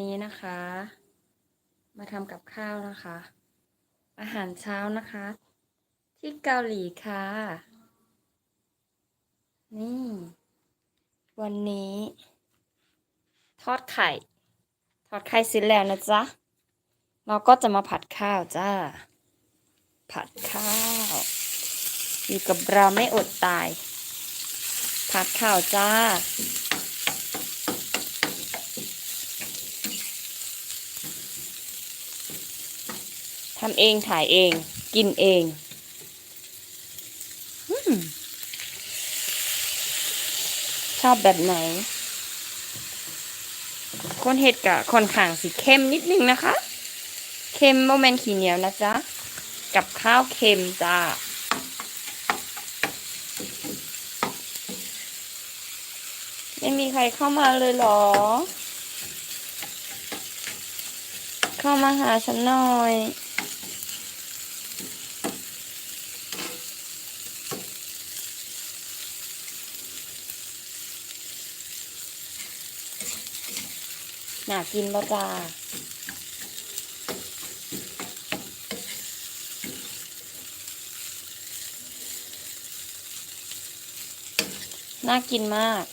นี้นะคะ มาทำกับข้าวนะคะ อาหารเช้านะคะ ที่เกาหลีค่ะ นี่ วันนี้ ทอดไข่ ทอดไข่เสร็จแล้วนะจ๊ะ เราก็จะมาผัดข้าวจ้า ผัดข้าว อยู่กับเราไม่อดตาย ผัดข้าวจ้า ทำเองถ่ายเอง กินเองอชอบแบบไหน คนเห็ดกะค่อนข้างสีเข้มนิดนึงนะคะ เค็มโมเมนขี้เหนียวนะจ๊ะ กับข้าวเค็มจ้าไม่มีใครเข้ามาเลยหรอ เข้ามาหาฉันหน่อย น่ากินบ่จ้าน่ากินมาก